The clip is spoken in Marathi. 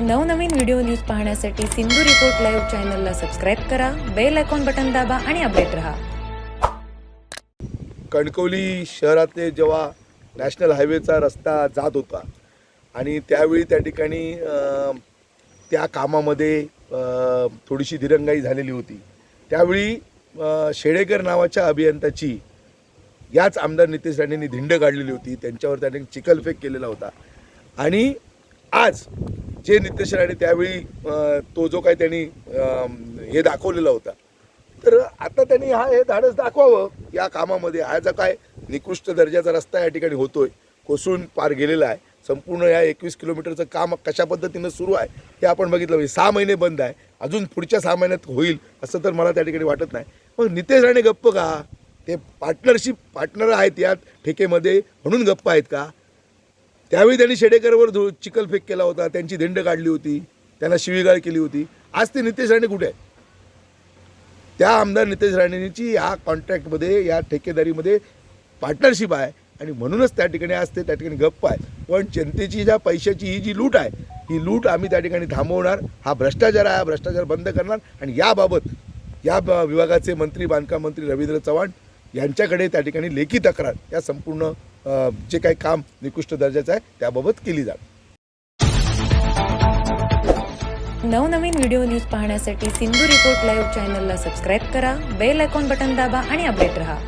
नवनवीन व्हिडिओ न्यूज पाहण्यासाठी सिंधू रिपोर्ट लाईव्ह चॅनलला सबस्क्राईब करा बेल आयकॉन बटन दाबा आणि अपडेट रहा. कणकवली शहरातले जेव्हा नॅशनल हायवेचा रस्ता जात होता आणि त्यावेळी त्या ठिकाणी त्या कामामध्ये थोडीशी दिरंगाई झालेली होती. त्यावेळी शेडेकर नावाच्या अभियंत्याची याच आमदार नितेश राणेंनी धिंड काढलेली होती. त्यांच्यावर त्याने चिखलफेक केलेला होता. आणि आज जे नितेश राणे त्यावेळी तो जो काही त्यांनी हे दाखवलेला होता. तर आता त्यांनी हा हे धाडस दाखवावं या कामामध्ये. हा जो काय निकृष्ट दर्जाचा रस्ता या ठिकाणी होतोय कोसळून पार गेलेला आहे. संपूर्ण या एकवीस किलोमीटरचं काम कशा पद्धतीनं सुरू आहे हे आपण बघितलं पाहिजे. सहा महिने बंद आहे. अजून पुढच्या सहा महिन्यात होईल असं तर मला त्या ठिकाणी वाटत नाही. मग नितेश राणे गप्प का? ते पार्टनरशिप पार्टनर आहेत या ठेकेमध्ये म्हणून गप्प आहेत का? त्यावेळी त्यांनी शेडेकरवर धु चिखलफेक केला होता त्यांची धिंड काढली होती त्यांना शिवीगाळ केली होती. आज ते नितेश राणे कुठे आहे त्या आमदार नितेश राणेंची या कॉन्ट्रॅक्टमध्ये या ठेकेदारीमध्ये पार्टनरशिप आहे आणि म्हणूनच त्या ठिकाणी आज ते त्या ठिकाणी गप्प आहे पण जनतेची ज्या पैशाची ही जी लूट आहे ही लूट आम्ही त्या ठिकाणी थांबवणार हा भ्रष्टाचार आहे हा भ्रष्टाचार बंद करणार आणि याबाबत या विभागाचे मंत्री बांधकाम मंत्री रवींद्र चव्हाण यांच्याकडे त्या ठिकाणी लेखी तक्रार या संपूर्ण जे काही काम निकृष्ट दर्जाचं आहे त्याबाबत केली जाईल. नवनवीन व्हिडिओ न्यूज पाहण्यासाठी सिंधू रिपोर्ट लाईव्ह चॅनलला सबस्क्राईब करा बेल आयकॉन बटन दाबा आणि अपडेट रहा.